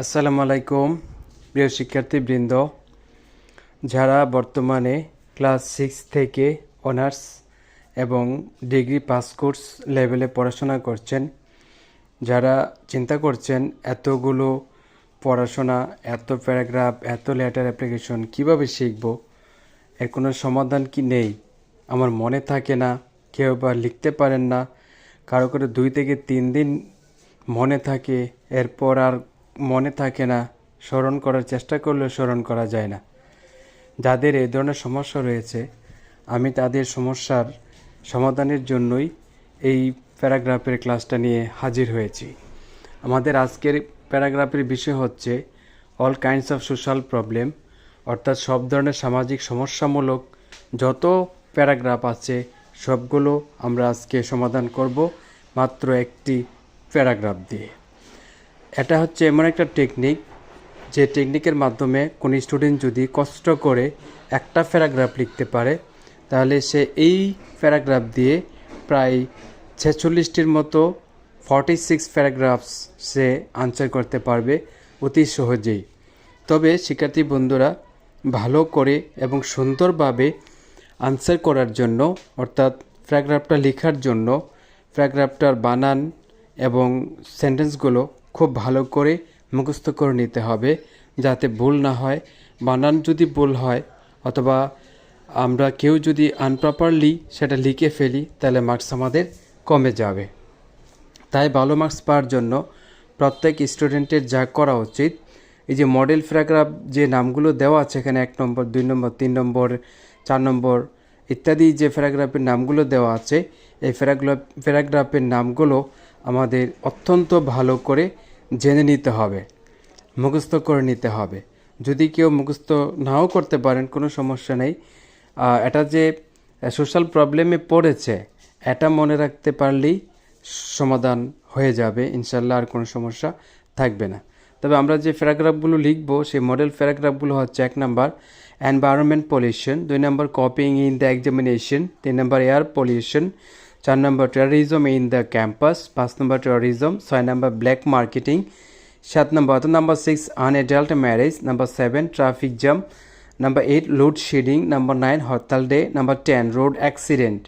আসসালামু আলাইকুম, প্রিয় শিক্ষার্থীবৃন্দ। যারা বর্তমানে ক্লাস সিক্স থেকে অনার্স এবং ডিগ্রি পাস কোর্স লেভেলে পড়াশোনা করছেন, যারা চিন্তা করছেন এতগুলো পড়াশোনা, এত প্যারাগ্রাফ, এত লেটার অ্যাপ্লিকেশন কীভাবে শিখব, এর কোনো সমাধান কি নেই? আমার মনে থাকে না, কেউ বা লিখতে পারেন না, কারও করে দুই থেকে তিন দিন মনে থাকে, এরপর আর মনে থাকে না, স্মরণ করার চেষ্টা করলেও স্মরণ করা যায় না। যাদের এই ধরনের সমস্যা রয়েছে, আমি তাদের সমস্যার সমাধানের জন্যই এই প্যারাগ্রাফের ক্লাসটা নিয়ে হাজির হয়েছি। আমাদের আজকের প্যারাগ্রাফের বিষয় হচ্ছে all kinds of social problem অর্থাৎ সব ধরনের সামাজিক সমস্যামূলক যত প্যারাগ্রাফ আছে, সবগুলো আমরা আজকে সমাধান করব মাত্র একটি প্যারাগ্রাফ দিয়ে। এটা হচ্ছে এমন একটা টেকনিক যে টেকনিকের মাধ্যমে কোনো স্টুডেন্ট যদি কষ্ট করে একটা প্যারাগ্রাফ লিখতে পারে, তাহলে সে এই প্যারাগ্রাফ দিয়ে প্রায় ছেচল্লিশটির মতো ফর্টি সিক্স প্যারাগ্রাফস সে আনসার করতে পারবে অতি সহজেই। তবে শিক্ষার্থী বন্ধুরা, ভালো করে এবং সুন্দরভাবে আনসার করার জন্য, অর্থাৎ প্যারাগ্রাফটা লেখার জন্য প্যারাগ্রাফটার বানান এবং সেন্টেন্সগুলো খুব ভালো করে মুখস্থ করে নিতে হবে যাতে ভুল না হয় বানান যদি ভুল হয় অথবা আমরা কেউ যদি আনপ্রপারলি সেটা লিখে ফেলি, তাহলে মার্কস আমাদের কমে যাবে। তাই ভালো মার্কস পাওয়ার জন্য প্রত্যেক স্টুডেন্টের যা করা উচিত, এই যে মডেল প্যারাগ্রাফ যে নামগুলো দেওয়া আছে এখানে এক নম্বর, দুই নম্বর, তিন নম্বর, চার নম্বর, ইত্যাদি যে প্যারাগ্রাফের নামগুলো দেওয়া আছে, এই প্যারাগ্রাফ প্যারাগ্রাফের নামগুলো আমাদের অত্যন্ত ভালো করে জেনে নিতে হবে, মুখস্থ করে নিতে হবে। যদি কেউ মুখস্থ নাও করতে পারেন, কোনো সমস্যা নেই। এটা যে সোশ্যাল প্রবলেমে পড়েছে, এটা মনে রাখতে পারলেই সমাধান হয়ে যাবে ইনশাল্লাহ আর কোনো সমস্যা থাকবে না। তবে আমরা যে প্যারাগ্রাফগুলো লিখব, সেই মডেল প্যারাগ্রাফগুলো হচ্ছে এক নাম্বার এনভায়রনমেন্ট পলিউশন দুই নম্বর কপিং ইন দ্য এক্সামিনেশন তিন নম্বর এয়ার পলিউশন চার নম্বর টেরোরিজম ইন দ্য ক্যাম্পাস পাঁচ নম্বর টেরোরিজম ছয় নম্বর ব্ল্যাক মার্কেটিং সাত নম্বর number six unadult marriage number seven traffic jam number eight load shedding number nine hartal day number ten road accident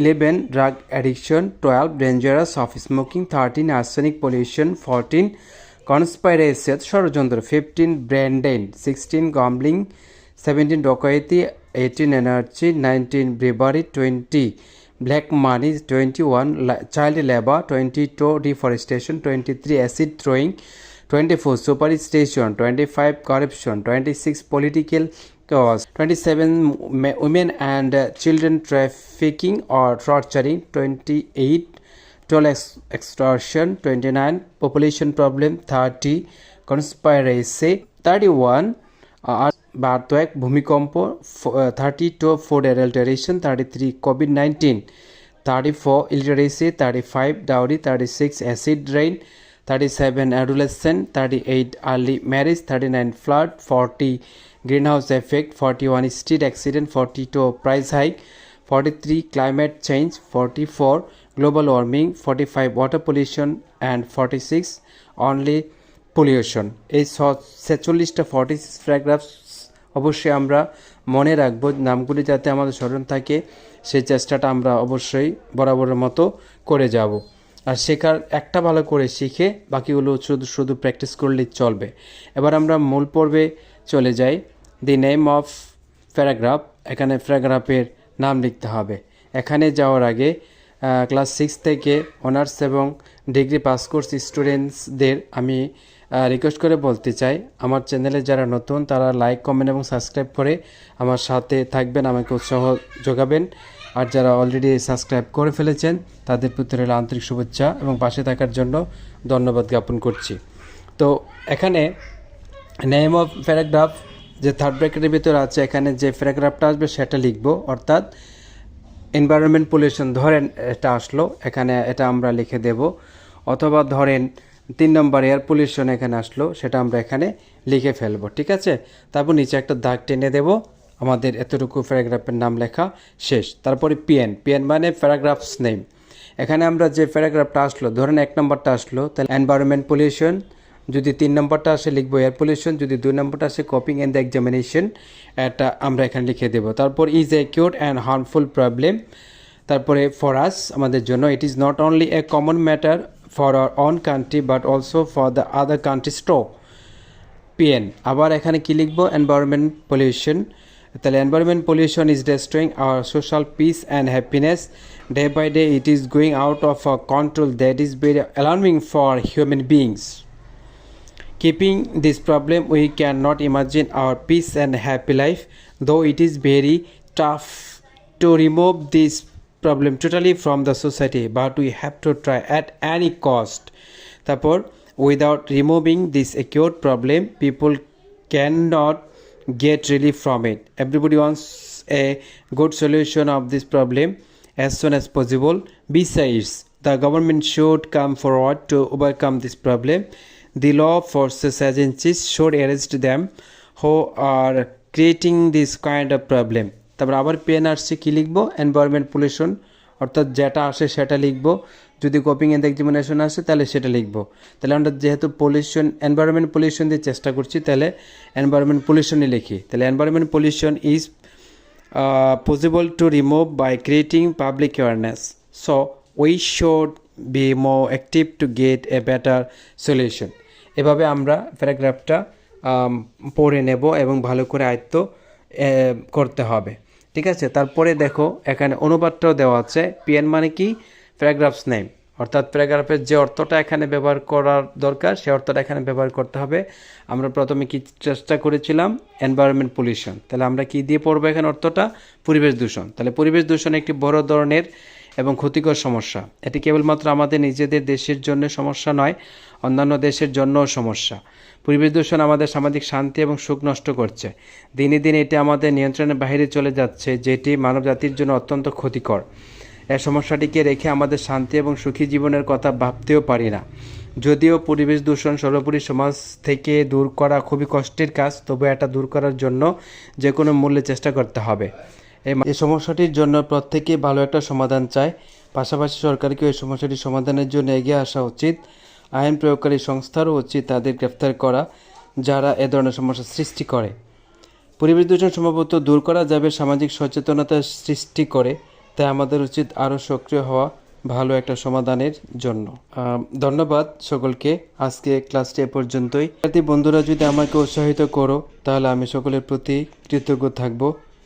eleven drug addiction twelve dangerous of smoking thirteen arsenic pollution fourteen conspiracy ষড়যন্ত্র fifteen brain drain sixteen gambling seventeen dacoity eighteen energy nineteen bribery twenty black money twenty one child labour twenty two deforestation twenty three acid throwing twenty four super station twenty five corruption twenty six political cause 27 women and uh, children trafficking or torturing 28 toll ex- extortion 29 population problem 30 conspiracy 31 uh, বার্তক ভূমিকম্প thirty two food adulteration thirty three COVID nineteen thirty four illiteracy thirty five dowry thirty six acid rain thirty seven adolescent thirty eight early marriage thirty nine flood forty greenhouse two 41 hike accident 42 price hike 43 climate change 44 global five 45 pollution pollution, and 46 only pollution. এই ছেচল্লিশটা forty six paragraphs অবশ্যই আমরা মনে রাখব নামগুলি যাতে আমাদের স্মরণ থাকে। সেই চেষ্টাটা আমরা অবশ্যই বরাবরের মতো করে যাব। আর শেখার একটা ভালো করে শিখে বাকিগুলো শুধু শুধু প্র্যাকটিস করলেই চলবে। এবার আমরা মূল পর্বে চলে যাই। দি নেম অফ প্যারাগ্রাফ এখানে প্যারাগ্রাফের নাম লিখতে হবে। এখানে যাওয়ার আগে ক্লাস সিক্স থেকে অনার্স এবং ডিগ্রি পাস কোর্স স্টুডেন্টসদের আমি রিকোয়েস্ট করে বলতে চাই, আমার চ্যানেলে যারা নতুন, তারা লাইক কমেন্ট এবং সাবস্ক্রাইব করে আমার সাথে থাকবেন, আমাকে উৎসাহ যোগাবেন। আর যারা অলরেডি সাবস্ক্রাইব করে ফেলেছেন, তাদের প্রতি রইল আন্তরিক শুভেচ্ছা এবং পাশে থাকার জন্য ধন্যবাদ জ্ঞাপন করছি। তো এখানে নেম অফ প্যারাগ্রাফ যে থার্ড ব্র্যাকেটের ভিতরে আছে, এখানে যে প্যারাগ্রাফটা আসবে, সেটা লিখব। অর্থাৎ এনভায়রনমেন্ট পলিউশন ধরেন এটা আসলো, এখানে এটা আমরা লিখে দেব। অথবা ধরেন তিন নম্বর এয়ার পলিউশন এখানে আসলো, সেটা আমরা এখানে লিখে ফেলব, ঠিক আছে? তারপর নিচে একটা দাগ টেনে দেব, আমাদের এতটুকু প্যারাগ্রাফের নাম লেখা শেষ। তারপরে পিএন পিএন মানে প্যারাগ্রাফস নেম এখানে আমরা যে প্যারাগ্রাফটা আসলো, ধরেন এক নম্বরটা আসলো, তাহলে এনভায়রনমেন্ট পলিউশন যদি তিন নম্বরটা আসে লিখব এয়ার পলিউশন যদি দুই নম্বরটা আসে কপিং অ্যান্ড দ্য এক্সামিনেশন এটা আমরা এখানে লিখে দেবো। তারপর is a cure and harmful problem তারপরে ফর আস আমাদের জন্য it is not only a common matter for our on country but also for the other countries to PN আবার এখানে কি লিখব? এনভায়রনমেন্ট পলিউশন তাহলে environment pollution is destroying our social peace and happiness day by day it is going out of a control that is very alarming for human beings Keeping this problem, we cannot imagine our peace and happy life though it is very tough to remove this problem totally from the society, but we have to try at any cost. তারপর without removing this acute problem, people cannot get relief from it. Everybody wants a good solution of this problem as soon as possible. Besides, the government should come forward to overcome this problem. The law forces agencies should arrest them who are creating this kind of problem. তারপর আবার pen আসছে কী লিখব? Environment pollution অর্থাৎ যেটা আসে সেটা লিখব। যদি কপিং এন্ড এক্সামিনেশন আসে তাহলে সেটা লিখব। তাহলে আমরা যেহেতু পলিউশন এনভায়রনমেন্ট পলিউশন দিয়ে চেষ্টা করছি তাহলে এনভায়রনমেন্ট পলিউশনই লিখি। তাহলে environment pollution is uh, to remove by creating public public so we we be be more to get a better solution এভাবে আমরা প্যারাগ্রাফটা পড়ে নেব এবং ভালো করে আয়ত্ত করতে হবে। ঠিক আছে? তারপরে দেখো, এখানে অনুবাদটাও দেওয়া আছে। পিএন মানে কি? প্যারাগ্রাফস নেম অর্থাৎ প্যারাগ্রাফের যে অর্থটা এখানে ব্যবহার করার দরকার, সে অর্থটা এখানে ব্যবহার করতে হবে। আমরা প্রথমে কি চেষ্টা করেছিলাম? এনভায়রনমেন্ট পলিউশন তাহলে আমরা কি দিয়ে পড়ব এখানে অর্থটা? পরিবেশ দূষণ। তাহলে পরিবেশ দূষণ একটি বড় ধরনের এবং ক্ষতিকর সমস্যা। এটি কেবলমাত্র আমাদের নিজেদের দেশের জন্য সমস্যা নয়, অন্যান্য দেশের জন্যও সমস্যা। পরিবেশ দূষণ আমাদের সামাজিক শান্তি এবং সুখ নষ্ট করছে। দিনে দিনে এটি আমাদের নিয়ন্ত্রণের বাইরে চলে যাচ্ছে, যেটি মানবজাতির জন্য অত্যন্ত ক্ষতিকর। এই সমস্যাটিকে রেখে আমাদের শান্তি এবং সুখী জীবনের কথা ভাবতেও পারি না। যদিও পরিবেশ দূষণ সর্বোপরি সমাজ থেকে দূর করা খুবই কষ্টের কাজ, তবে এটা দূর করার জন্য যে কোনো মূল্যে চেষ্টা করতে হবে। এই সমস্যাটির জন্য প্রত্যেকে ভালো একটা সমাধান চায়। পাশাপাশি সরকারকে এই সমস্যাটি সমাধানের জন্য এগিয়ে আসা উচিত। আইন প্রয়োগকারী সংস্থারও উচিত তাদের গ্রেফতার করা, যারা এ ধরনের সমস্যা সৃষ্টি করে। পরিবেশ দূষণ সম্ভবত দূর করা যাবে, সামাজিক সচেতনতা সৃষ্টি করে। তাই আমাদের উচিত আরও সক্রিয় হওয়া ভালো একটা সমাধানের জন্য। ধন্যবাদ সকলকে। আজকে ক্লাসটি এ পর্যন্তই। বন্ধুরা, যদি আমাকে উৎসাহিত করো, তাহলে আমি সকলের প্রতি কৃতজ্ঞ থাকব।